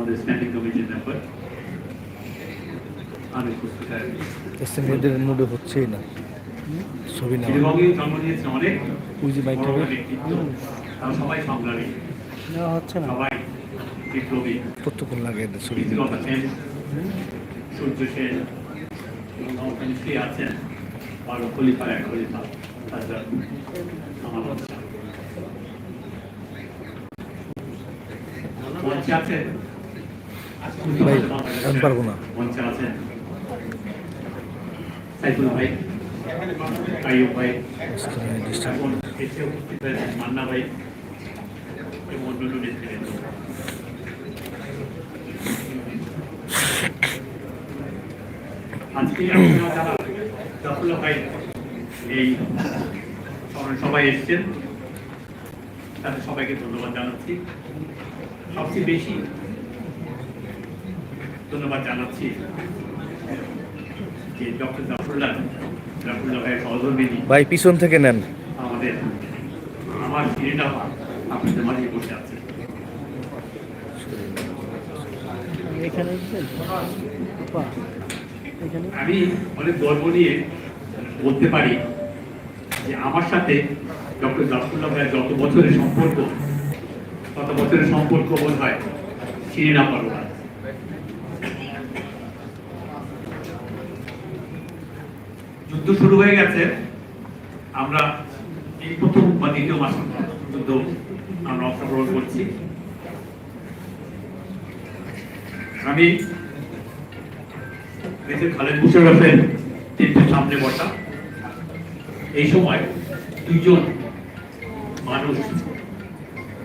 আমাদের স্ট্যান্ডিং কমিটির মেম্বার আমি পুস্তিকার এসে মেয়েদের মুডে হচ্ছেই না। ছবি না জন্ম নিয়েছে অনেক ব্যক্তিত্ব তারা সবাই সংগ্রামী। নেওয়া হচ্ছে না। সবাই বিপ্লবী। কতক্ষণ লাগে এদের ছবি। সূর্য সেন আছেন। আর খলিফা এক খলিফা। আমার মঞ্চে আছেন? ভাই, আমি পারব না। আজকে আপনারা যারা জাফরুল্লাহ ভাই এই সবাই এসছেন তাদের সবাইকে ধন্যবাদ জানাচ্ছি সবচেয়ে বেশি ধন্যবাদ জানাচ্ছি যে ডক্টর জাফরুল্লাহ জাফরুল্লাহ ভাইয়ের সহধর্মিনী। ভাই পিছন থেকে নেন। আমাদের আমার সিরিটা আপনাদের মাঝে বসে আছে। এখানে আমি অনেক গর্ব নিয়ে বলতে পারি যে আমার সাথে ডক্টর জাফরুল্লাহ ভাইয়ের যত বছরের সম্পর্ক তত বছরের সম্পর্ক বোধ হয় চিনি না পারব যুদ্ধ শুরু হয়ে গেছে। আমরা এই প্রথম বা দ্বিতীয় মাস যুদ্ধ আমরা অংশগ্রহণ করছি। আমি খালেদ মুশারফের টেন্টের সামনে বসা। এই সময় দুজন মানুষ,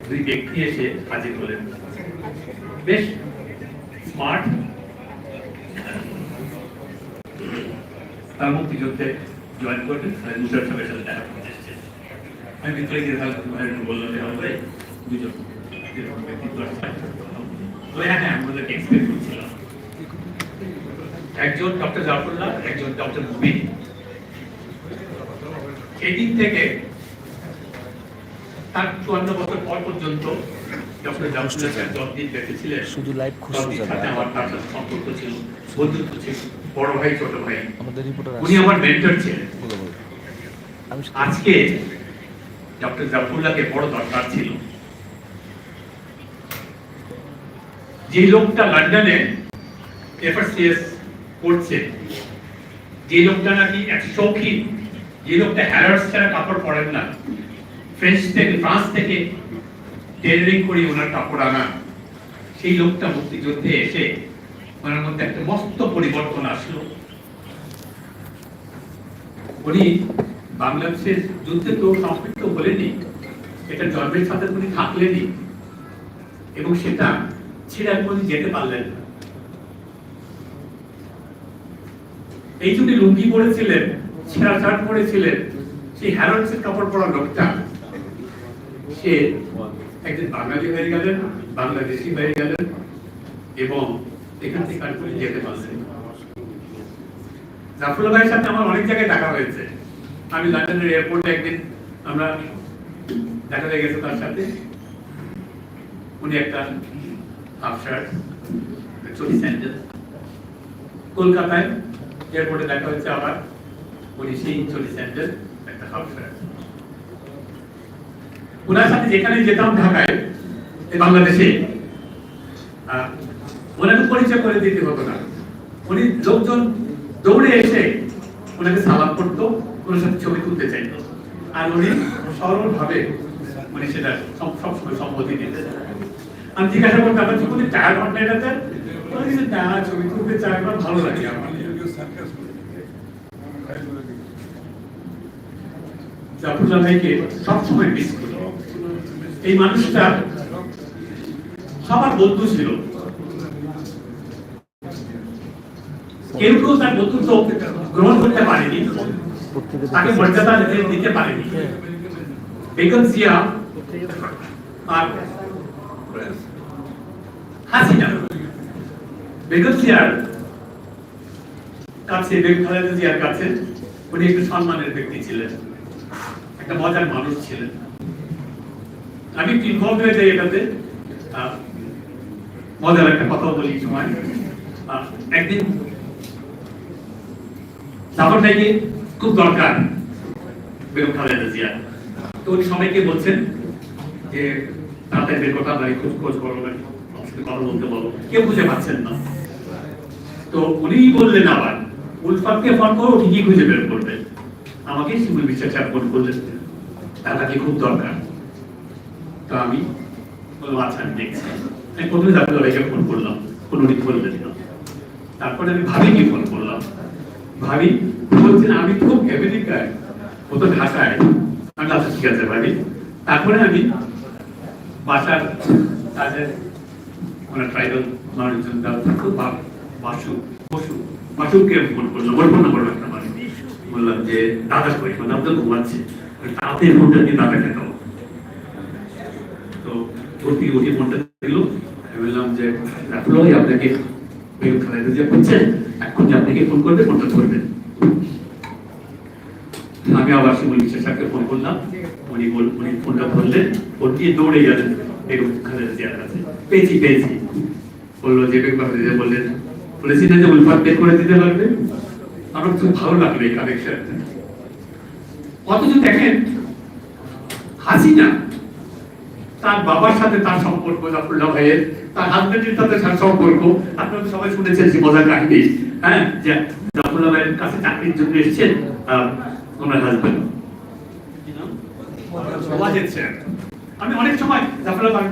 দুই ব্যক্তি এসে হাজির হলেন। বেশ স্মার্ট তার মুক্তিযুদ্ধে জয়েন করবেন খালেদ মুশারফ সাহেবের সাথে দেখা করতে এসেছেন আমি ভিতরে গিয়ে মুশারফ বললাম যে আমরা দুজন হ্যাঁ হ্যাঁ আমাদের এক্সপেক্ট করছিলাম। একজন ডক্টর জাফরুল্লাহ, একজন ডক্টর মুবিন। সেদিন থেকে তার চুয়ান্ন বছর পর পর্যন্ত ডক্টর শুধু লাইভ খুশি সাথে আমার তার সাথে সম্পর্ক ছিল বন্ধুত্ব ছিল বড় ভাই ছোট ভাই। আমাদের রিপোর্টার উনি আমার মেন্টর ছিলেন। আজকে ডক্টর জাফরুল্লাহকে বড় দরকার ছিল। যে লোকটা লন্ডনে এফআরসিএস করছে যে লোকটা নাকি এক শৌখিন যে লোকটা হ্যারার্স ছাড়া কাপড় পরেন না ফ্রেঞ্চ থেকে ফ্রান্স থেকে টেলারিং করে ওনার কাপড় আনা। সেই লোকটা মুক্তিযুদ্ধে এসে ওনার মধ্যে একটা মস্ত পরিবর্তন আসলো। উনি বাংলাদেশের যুদ্ধে তো সম্পৃক্ত হলেনি এটা জন্মের সাথে উনি থাকলেনি এবং সেটা ছেড়ে আর যেতে পারলেন না। এই যদি লুঙ্গি পরেছিলেন, ছেঁড়া শার্ট পরেছিলেন, সেই হ্যারোডসের কাপড় পরা লোকটা, সে একজন বাঙালি হয়ে গেলেন, বাংলাদেশি হয়ে গেলেন এবং এখান থেকে কোনোদিন যেতে পারলেন না। জাফরুল্লাহ ভাইয়ের সাথে আমার অনেক জায়গায় দেখা হয়েছে। আমি লন্ডনের এয়ারপোর্টে একদিন আমরা দেখা হয়ে গেছে তার সাথে। উনি একটা হাফ শার্ট চটি স্যান্ডেল। কলকাতায় এয়ারপোর্টে দেখা হয়েছে আবার উনি সেই চটি স্যান্ডেল, একটা হাফ শার্ট ওনার সাথে যেখানে যেতাম ঢাকায় বাংলাদেশে ওনাকে পরিচয় করে দিতে হতো না। উনি লোকজন দৌড়ে এসে ওনাকে সালাম করতো, ওনার সাথে ছবি তুলতে চাইতো। আর উনি সরল ভাবে উনি সেটা সব- সবসময় সম্মতি দিতেন। আমি জিজ্ঞাসা করতাম কি টায়ার হট না এটাতে ছবি তুলতে চাই আমার ভালো লাগে আমার। জাফরুল্লাহ ভাইকে সবসময় মিস করি। এই মানুষটা সবার বন্ধু ছিল। কেউ কেউ তার বন্ধুত্ব গ্রহণ করতে পারেনি। তাকে মর্যাদা দিতে- পারেনি। বেগম জিয়া আর হাসিনা। বেগম জিয়ার কাছে, বেগম খালেদা জিয়ার কাছে উনি একটু সম্মানের ব্যক্তি ছিলেন। একটা মজার মানুষ ছিলেন। আমি ইনভলভ হয়ে যাই এটাতে। মজার একটা কথা বলি সময়। একদিন জাফর খুব দরকার বেগম খালেদা জিয়া তো উনি সবাইকে বলছেন যে, তাড়াতাড়ি বের কথা নাই খোঁজ খোঁজ করো কথা বলতে বলো। কেউ খুঁজে পাচ্ছেন না। তো উনি বললেন আবার, উলফাতকে ফোন করো ঠিকই খুঁজে বের করবে আমাকে শিমুল বিশ্বাস ফোন করলেন। তাকে খুব দরকার। তো আমি বললাম আচ্ছা আমি দেখছি। আমি প্রথমে জাতীয় ভাইকে ফোন করলাম। ফোন উনি করলেন না তারপরে আমি ভাবিকে ফোন করলাম। ভাবি বলছেন আমি তো আমেরিকায় ও তো ঢাকায়। আমি আচ্ছা ঠিক আছে ভাবি। তারপরে আমি বাসার তাদের মানে ট্রাইবাল মানুষজন যারা থাকতো বা বাসু, বসু, বাসুকে ফোন করলাম। ওর ফোন নম্বর একটা মানে বললাম যে, দাদা কই মানে আমি তো ঘুমাচ্ছি। তাড়াতাড়ি ফোনটা দিয়ে দাদাকে দাও তো ভর্তি উঠে ফোনটা দিল বললাম যে রাখল আপনাকে বেগম খালেদা জিয়া করছেন এখন যে আপনাকে ফোন করবে ফোনটা ধরবেন আমি আবার শিমুল বিশ্বাস স্যারকে ফোন করলাম। উনি বল, উনি ফোনটা ধরলেন ফোন দিয়ে দৌড়ে গেলেন। বেগম খালেদা জিয়ার কাছে পেয়েছি পেয়েছি। বলল, যে বেগম খালেদা বললেন, বলেছি না যে উলফাত বের করে দিতে পারবে? আমার খুব ভালো লাগল এই কানেকশন অথচ দেখেন? হাসিনা, তার বাবার সাথে তার সম্পর্ক, জাফরুল্লাহ ভাইয়ের, তার হাজবেন্ডের সাথে তার সম্পর্ক। আপনারা সবাই শুনেছেন যে মজার কাহিনী। হ্যাঁ যে জাফরুল্লাহ ভাইয়ের কাছে চাকরির জন্য এসেছেন ওনার হাজবেন্ড আমি অনেক সময় জাফরুল্লাহ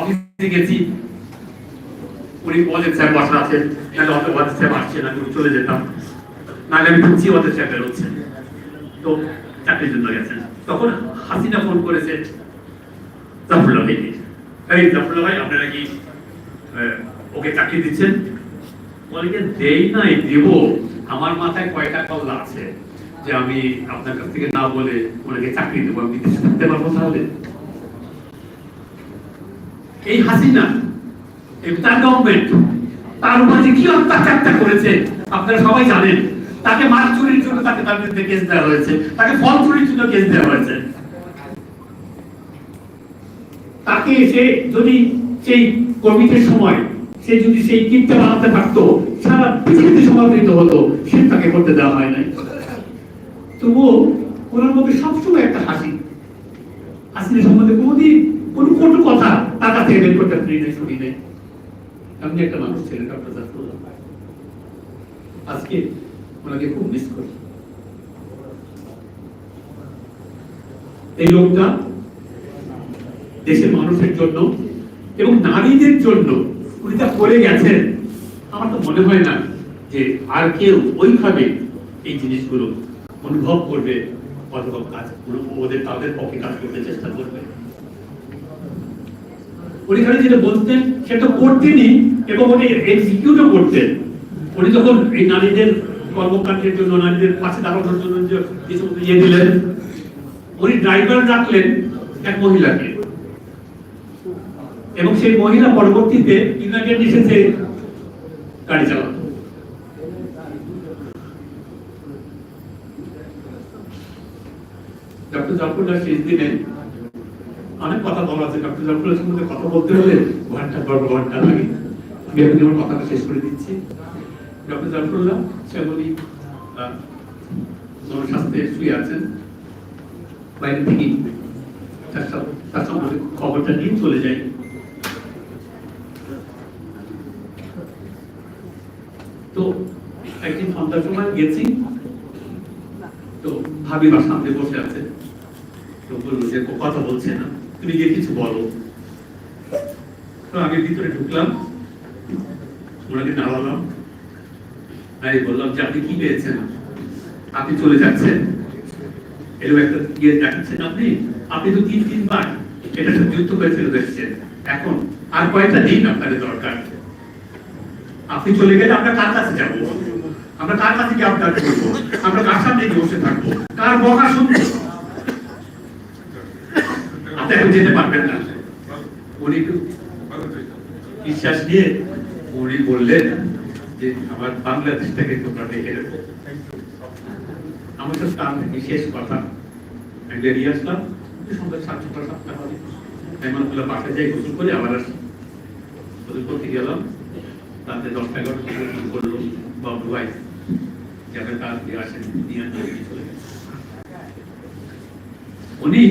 অফিসে গেছি। উনি ওয়াজেদ স্যার বসা আছেন নাহলে অত ওয়াজেদ স্যার আসছেন আমি চলে যেতাম। নাহলে আমি ঢুকছি ওয়াজেদ স্যার বেরোচ্ছেন তো চাকরির জন্য গেছেন। তখন হাসিনা ফোন করেছে এই জাফরুল্লাহ আপনারা কি ওকে চাকরি দিচ্ছেন? দেই নাই, দেব। আমার মাথায় কয়টা কল্লা আছে যে আমি আপনার কাছ থেকে না বলে ওনাকে চাকরি দেবো, আমি বিদেশে থাকতে পারব তাহলে? এই হাসিনা তার গভর্নমেন্ট তার উপরে কি অত্যাচারটা করেছে, আপনারা সবাই জানেন। তাকে মাছ চুরির জন্য তাকে তার বিরুদ্ধে কেস দেওয়া হয়েছে। তাকে ফল চুরির জন্য কেস দেওয়া হয়েছে। তাকে সে যদি সেই কোভিডের সময়, সে যদি সেই কিটটা বানাতে পারতো, সারা পৃথিবীতে সমাদৃত হতো, সে তাকে করতে দেওয়া হয় নাই। তবুও ওনার মধ্যে সবসময় একটা হাসি। হাসিনের সম্বন্ধে কোনোদিন কোনো কটু কথা তার কাছে বের করতে পারি নাই, শুনি নাই। আপনি একটা মানুষ ছিলেন, ডক্টর আজকে ওনাকে খুব মিস করি। এই লোকটা দেশের মানুষের জন্য এবং নারীদের জন্য উনি তা করে গেছেন, আমার তো মনে হয় না যে আর কেউ ওইভাবে এই জিনিসগুলো অনুভব করবে অথবা কাজ ওদের তাদের পক্ষে কাজ করতে চেষ্টা করবে। উনি খালি যেটা বলতেন, সেটা করতেনই এবং উনি এক্সিকিউটও করতেন। উনি যখন এই নারীদের কর্মকাণ্ডের জন্য, নারীদের পাশে দাঁড়ানোর জন্য যে সমস্ত ইয়ে দিলেন, উনি ড্রাইভার রাখলেন এক মহিলাকে। এবং সেই মহিলা পরবর্তীতে ইউনাইটেড নেশনসে গাড়ি চালাতো ডক্টর জাফরুল্লাহ শেষ দিনে অনেক কথা বলা আছে। ডক্টর জাফরুল্লাহ কথা বলতে হলে ঘণ্টা ঘণ্টা লাগে। আমি এখন আমার কথাটা শেষ করে দিচ্ছি। ডক্টর জাফরুল্লাহ সেগুলি জনস্বাস্থ্যে শুয়ে আছেন। বাইরে থেকে তার সম্বন্ধে খবরটা নিয়ে চলে যাই। তো একদিন সন্ধ্যার সময় গেছি। তো ভাবি বা সামনে বসে আছে। তো বলল যে কথা বলছে না। তুমি গিয়ে কিছু বলো। তো আমি ভিতরে ঢুকলাম। ওনাকে নাড়ালাম আমি বললাম যে আপনি কি পেয়েছেন? আপনি চলে যাচ্ছেন। এরকম একটা ইয়ে দেখাচ্ছেন আপনি? আপনি তো তিন তিনবার এটা তো যুদ্ধ করে ফেলে দেখছেন এখন আর কয়েকটা দিন আপনাদের দরকার। আপনি চলে গেলে আমরা কার কাছে যাব? আমরা কার কাছে গিয়ে আপনার করব? আমরা কার সামনে গিয়ে বসে থাকব? কার বকা শুনব? আপনি এখন যেতে পারবেন না। উনি একটু বিশ্বাস নিয়ে উনি বললেন যে আমার বাংলাদেশটাকে তোমরা দেখে রেখো আমার তো বিশেষ কথা। আমি আসলাম। সন্ধ্যা সাত ছটা সাতটা হবে। এমনগুলো বাসা যাই গোসল করে আবার আসি। ওদের করতে গেলাম। তাতে দশ টাকা ফোন করল বাবু ভাই। যাতে তার দিয়ে আসেন, নিয়ে চলে। উনি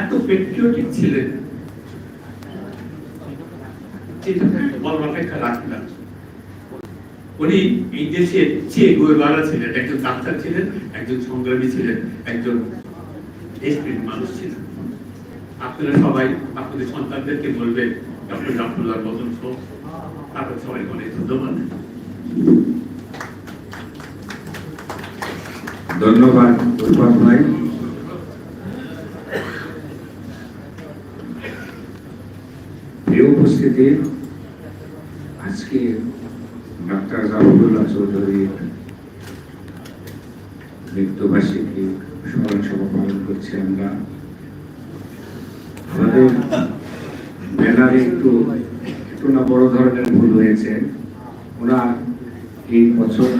এত পেট্রিয়টিক ছিলেন। বলার অপেক্ষা রাখলাম উনি এই দেশে যে গোয়েবারা ছিলেন, একজন ডাক্তার ছিলেন, একজন সংগ্রামী ছিলেন, একজন দেশপ্রেমী মানুষ ছিলেন। আপনারা সবাই আপনাদের সন্তানদেরকে বলবেন, ডক্টর জাফরুল্লাহ বদন সহ আপনার সবাই অনেক ধন্যবাদ। ধন্যবাদ উৎপল ভাই। উপস্থিতি আজকে ডাক্তার জাফরুল্লাহ চৌধুরীর মৃত্যুবার্ষিকী স্মরণ সভা পালন করছি আমরা। আমাদের ব্যানারে একটু একটু না বড় ধরনের ভুল হয়েছে। ওনার এই বছর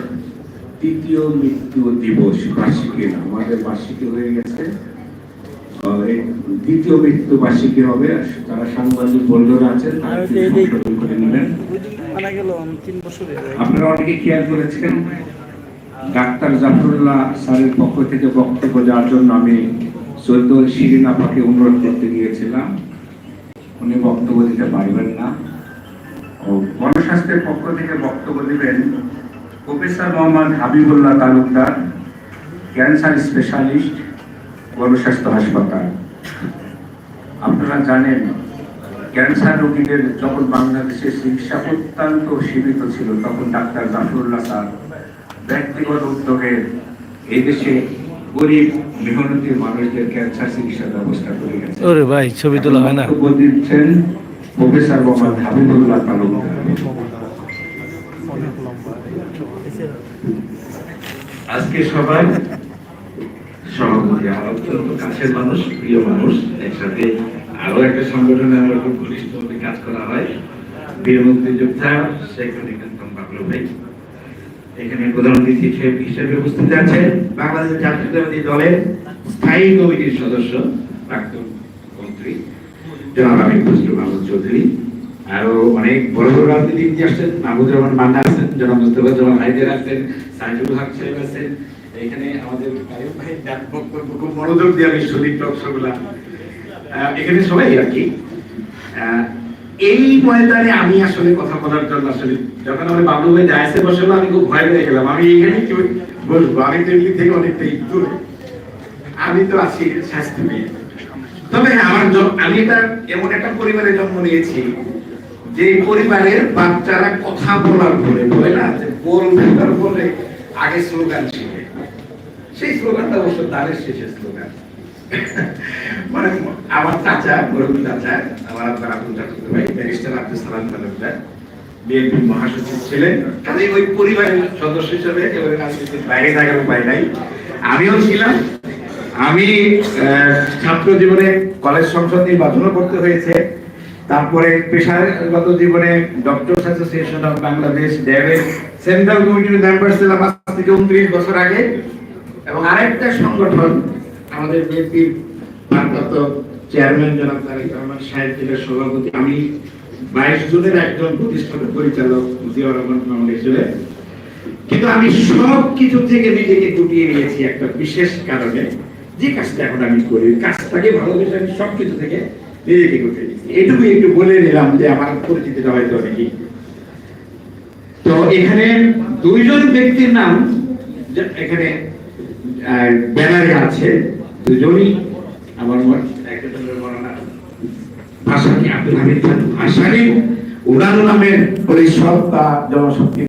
তৃতীয় মৃত্যু দিবস বার্ষিকী, আমাদের বার্ষিকী হয়ে গেছে। দ্বিতীয় মৃত্যু বার্ষিকী হবে যারা সাংবাদিক বন্ধুরা আছেন তারা করে নেবেন যায়। আপনারা অনেকে খেয়াল করেছেন ডাক্তার জাফরুল্লাহ স্যারের পক্ষ থেকে বক্তব্য দেওয়ার জন্য আমি চোদ্দ শিরিন আপাকে অনুরোধ করতে গিয়েছিলাম। উনি বক্তব্য দিতে পারবেন না। ও গণস্বাস্থ্যের পক্ষ থেকে বক্তব্য দিবেন professor Mohammad Habibullah Talukdar cancer specialist Gonoshasthaya হাসপাতাল। আপনারা জানেন ক্যান্সার রোগীদের যখন বাংলাদেশের চিকিৎসা অত্যন্ত সীমিত ছিল তখন ডাক্তার জাফরুল্লাহ স্যার ব্যক্তিগত উদ্যোগে এই দেশে গরিব মেহনতি মানুষদের ক্যান্সার চিকিৎসার ব্যবস্থা করে গেছে। ওরে ভাই ছবি তোলা হয় না? দিচ্ছেন প্রফেসর মোহাম্মদ হাবিবুল্লাহ তালুকদার। আজকে সবাই কাছের মানুষ, প্রিয় মানুষ, একসাথে আরও একটা সংগঠনে আমার খুব ঘনিষ্ঠভাবে কাজ করা হয়। বীর মুক্তিযোদ্ধা শেখ নিকান্তন বাবলু ভাই। এখানে প্রধান অতিথি হিসেবে- উপস্থিত আছেন বাংলাদেশ জাতীয়তাবাদী দলের স্থায়ী কমিটির সদস্য, প্রাক্তন মন্ত্রী জনাব আমির ফজলুল মাহমুদ চৌধুরী। আরও অনেক বড় বড় রাজনীতিবিদ আসছেন। মাহমুদ রহমান মান্না আছেন, জনাব মুস্তফা জামান হায়দার আছেন সাইদুল হক সাহেব আছেন এখানে আমাদের খুব মনোযোগ দিয়ে আমি শুনি এখানে সবাই আর কি। এই ময়দানে আমি আসলে কথা বলার জন্য আসলে যখন আমি বাবলু ভাই আমি খুব ভয় পেয়ে গেলাম। আমি এখানে কি বলব? আমি তো এমনি থেকে আমি তো আছি স্বাস্থ্য নিয়ে। তবে হ্যাঁ, আমার আমি এটা এমন একটা পরিবারে জন্ম নিয়েছি যে পরিবারের বাচ্চারা কথা বলার পরে বলে না যে বলবার পরে আগে স্লোগান ছিল। সেই স্লোগানটা অবশ্য তারের শেষের স্লোগান। মানে আমার চাচা গরুল চাচা, আমার আপনার আব্দুল চাচা ভাই, ব্যারিস্টার আব্দুল সালাম তালুকদার বিএনপি মহাসচিব ছিলেন। কাজে ওই পরিবারের সদস্য হিসেবে একেবারে রাজনীতির বাইরে থাকার উপায় নাই। আমিও ছিলাম। আমি ছাত্র জীবনে কলেজ সংসদ নির্বাচনও করতে হয়েছে। তারপরে পেশাগত জীবনে ডক্টরস অ্যাসোসিয়েশন অফ বাংলাদেশ ড্যাবের সেন্ট্রাল কমিটির মেম্বার ছিলাম আজ থেকে উনত্রিশ বছর আগে। এবং আরেকটা সংগঠন আমাদের বিএনপির ভারপ্রাপ্ত চেয়ারম্যান জনাব তারেক রহমান সাহেব ছিলেন সভাপতি। আমি বাইশ জনের একজন প্রতিষ্ঠাতা পরিচালক জিয়াউর রহমান হিসেবে। কিন্তু আমি সব কিছু থেকে নিজেকে গুটিয়ে নিয়েছি একটা বিশেষ কারণে। যে কাজটা এখন আমি করি কাজটাকে ভালোবেসে আমি সব কিছু থেকে নিজেকে গুটিয়ে নিয়েছি। এটুকু একটু বলে নিলাম যে আমার পরিচিতিটা হয়তো অনেকই। তো এখানে দুইজন ব্যক্তির নাম এখানে ব্যানারে আছে দুজনই। আমার মনে একজনের বর্ণনা ভাষা কি আব্দুল হামিদ খান ভাষানি। উড়ানো নামের পরিসত্তা জনশক্তি